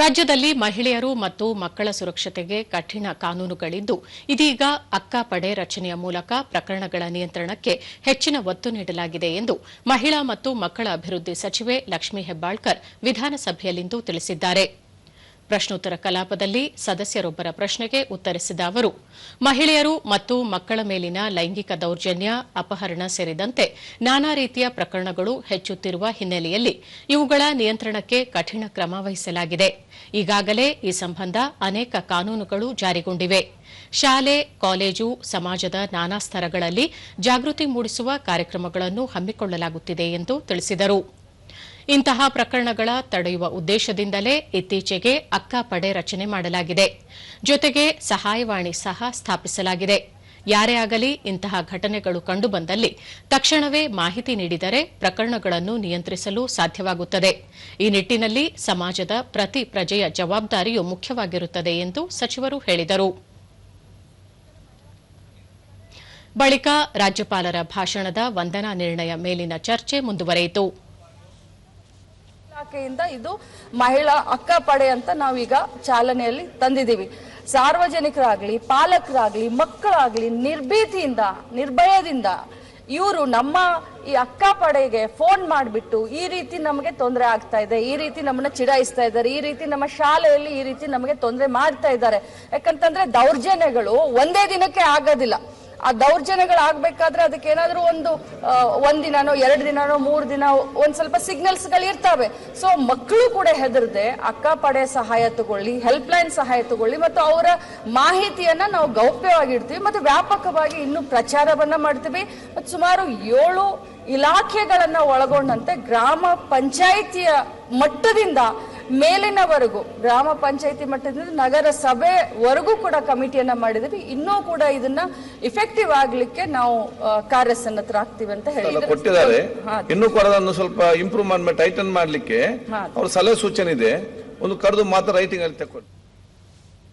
ರಾಜ್ಯದಲ್ಲಿ ಮಹಿಳೆಯರು ಮತ್ತು ಮಕ್ಕಳ ಸುರಕ್ಷತೆಗೆ ಕಠಿಣ ಕಾನೂನುಗಳಿದ್ದು, ಇದೀಗ ಅಕ್ಕ ಪಡೆ ರಚನೆಯ ಮೂಲಕ ಪ್ರಕರಣಗಳ ನಿಯಂತ್ರಣಕ್ಕೆ ಹೆಚ್ಚಿನ ಒತ್ತು ನೀಡಲಾಗಿದೆ ಎಂದು ಮಹಿಳಾ ಮತ್ತು ಮಕ್ಕಳ ಅಭಿವೃದ್ಧಿ ಸಚಿವೆ ಲಕ್ಷ್ಮೀ ಹೆಬ್ಬಾಳ್ಕರ್ ವಿಧಾನಸಭೆಯಲ್ಲಿಂದು ತಿಳಿಸಿದ್ದಾರೆ. ಪ್ರಶ್ನೋತ್ತರ ಕಲಾಪದಲ್ಲಿ ಸದಸ್ಯರೊಬ್ಬರ ಪ್ರಶ್ನೆಗೆ ಉತ್ತರಿಸಿದ ಅವರು, ಮಹಿಳೆಯರು ಮತ್ತು ಮಕ್ಕಳ ಮೇಲಿನ ಲೈಂಗಿಕ ದೌರ್ಜನ್ಯ, ಅಪಹರಣ ಸೇರಿದಂತೆ ನಾನಾ ರೀತಿಯ ಪ್ರಕರಣಗಳು ಹೆಚ್ಚುತ್ತಿರುವ ಹಿನ್ನೆಲೆಯಲ್ಲಿ ಇವುಗಳ ನಿಯಂತ್ರಣಕ್ಕೆ ಕಠಿಣ ಕ್ರಮ ವಹಿಸಲಾಗಿದೆ. ಈಗಾಗಲೇ ಈ ಸಂಬಂಧ ಅನೇಕ ಕಾನೂನುಗಳು ಜಾರಿಗೊಂಡಿವೆ. ಶಾಲೆ, ಕಾಲೇಜು, ಸಮಾಜದ ನಾನಾ ಸ್ತರಗಳಲ್ಲಿ ಜಾಗೃತಿ ಮೂಡಿಸುವ ಕಾರ್ಯಕ್ರಮಗಳನ್ನು ಹಮ್ಮಿಕೊಳ್ಳಲಾಗುತ್ತಿದೆ ಎಂದು ತಿಳಿಸಿದರು. ಇಂತಹ ಪ್ರಕರಣಗಳ ತಡೆಯುವ ಉದ್ದೇಶದಿಂದಲೇ ಇತ್ತೀಚೆಗೆ ಅಕ್ಕ ಪಡೆ ರಚನೆ ಮಾಡಲಾಗಿದೆ. ಜೊತೆಗೆ ಸಹಾಯವಾಣಿ ಸಹ ಸ್ಥಾಪಿಸಲಾಗಿದೆ. ಯಾರೇ ಆಗಲಿ ಇಂತಹ ಘಟನೆಗಳು ಕಂಡುಬಂದಲ್ಲಿ ತಕ್ಷಣವೇ ಮಾಹಿತಿ ನೀಡಿದರೆ ಪ್ರಕರಣಗಳನ್ನು ನಿಯಂತ್ರಿಸಲು ಸಾಧ್ಯವಾಗುತ್ತದೆ. ಈ ನಿಟ್ಟಿನಲ್ಲಿ ಸಮಾಜದ ಪ್ರತಿ ಪ್ರಜೆಯ ಜವಾಬ್ದಾರಿಯು ಮುಖ್ಯವಾಗಿರುತ್ತದೆ ಎಂದು ಸಚಿವರು ಹೇಳಿದರು. ಬಳಿಕ ರಾಜ್ಯಪಾಲರ ಭಾಷಣದ ವಂದನಾ ನಿರ್ಣಯ ಮೇಲಿನ ಚರ್ಚೆ ಮುಂದುವರೆಯಿತು. ಇಲಾಖೆಯಿಂದ ಇದು ಮಹಿಳಾ ಅಕ್ಕ ಪಡೆ ಅಂತ ನಾವೀಗ ಚಾಲನೆಯಲ್ಲಿ ತಂದಿದ್ದೀವಿ. ಸಾರ್ವಜನಿಕರಾಗ್ಲಿ, ಪಾಲಕರಾಗ್ಲಿ, ಮಕ್ಕಳಾಗ್ಲಿ ನಿರ್ಭೀತಿಯಿಂದ, ನಿರ್ಭಯದಿಂದ ಇವರು ನಮ್ಮ ಈ ಅಕ್ಕ ಪಡೆಗೆ ಫೋನ್ ಮಾಡಿಬಿಟ್ಟು ಈ ರೀತಿ ನಮಗೆ ತೊಂದರೆ ಆಗ್ತಾ ಇದೆ, ಈ ರೀತಿ ನಮ್ಮನ್ನ ಚಿಡಾಯಿಸ್ತಾ ಇದ್ದಾರೆ, ಈ ರೀತಿ ನಮ್ಮ ಶಾಲೆಯಲ್ಲಿ ಈ ರೀತಿ ನಮಗೆ ತೊಂದರೆ ಮಾಡ್ತಾ ಇದ್ದಾರೆ. ಯಾಕಂತಂದ್ರೆ ದೌರ್ಜನ್ಯಗಳು ಒಂದೇ ದಿನಕ್ಕೆ ಆಗೋದಿಲ್ಲ. ಆ ದೌರ್ಜನ್ಯಗಳಾಗಬೇಕಾದ್ರೆ ಅದಕ್ಕೆ ಏನಾದರೂ ಒಂದು ಆ, ಒಂದ್ ದಿನನೋ ಎರಡು ದಿನನೋ ಮೂರು ದಿನ ಒಂದು ಸ್ವಲ್ಪ ಸಿಗ್ನಲ್ಸ್ಗಳು ಇರ್ತವೆ. ಸೊ ಮಕ್ಕಳು ಕೂಡ ಹೆದರದೆ ಅಕ್ಕಪಡೆ ಸಹಾಯ ತಗೊಳ್ಳಿ ಹೆಲ್ಪ್ ಲೈನ್ ಸಹಾಯ ತಗೊಳ್ಳಿ ಮತ್ತು ಅವರ ಮಾಹಿತಿಯನ್ನ ನಾವು ಗೌಪ್ಯವಾಗಿಡ್ತೀವಿ ಮತ್ತು ವ್ಯಾಪಕವಾಗಿ ಇನ್ನು ಪ್ರಚಾರವನ್ನ ಮಾಡ್ತೀವಿ. ಮತ್ತು ಸುಮಾರು ಏಳು ಇಲಾಖೆಗಳನ್ನು ಒಳಗೊಂಡಂತೆ ಗ್ರಾಮ ಪಂಚಾಯಿತಿಯ ಮಟ್ಟದಿಂದ ಮೇಲಿನವರೆಗೂ ಗ್ರಾಮ ಪಂಚಾಯಿತಿ ಮಟ್ಟದಿಂದ ನಗರ ಸಭೆವರೆಗೂ ಕೂಡ ಕಮಿಟಿಯನ್ನ ಮಾಡಿದ್ವಿ ಇನ್ನೂ ಕೂಡ ಇದನ್ನ ಇಫೆಕ್ಟಿವ್ ಆಗ್ಲಿಕ್ಕೆ ನಾವು ಕಾರ್ಯಸನ್ನತ್ರ ಆಗ್ತೀವಿ ಅಂತ ಹೇಳಿ ಕೊಟ್ಟಿದ್ದಾರೆ. ಇನ್ನೂ ಕೂಡ ಅದನ್ನು ಸ್ವಲ್ಪ ಇಂಪ್ರೂವ್ ಟೈಟನ್ ಮಾಡ್ಲಿಕ್ಕೆ. ಅವ್ರ ಸಲಹೆ ಸೂಚನೆ ಇದೆ. ಒಂದು ಕರೆದು ಮಾತ್ರ ರೈಟಿಂಗ್ ಅಲ್ಲಿ ತಕ್ಕೊಳ್ಳಿ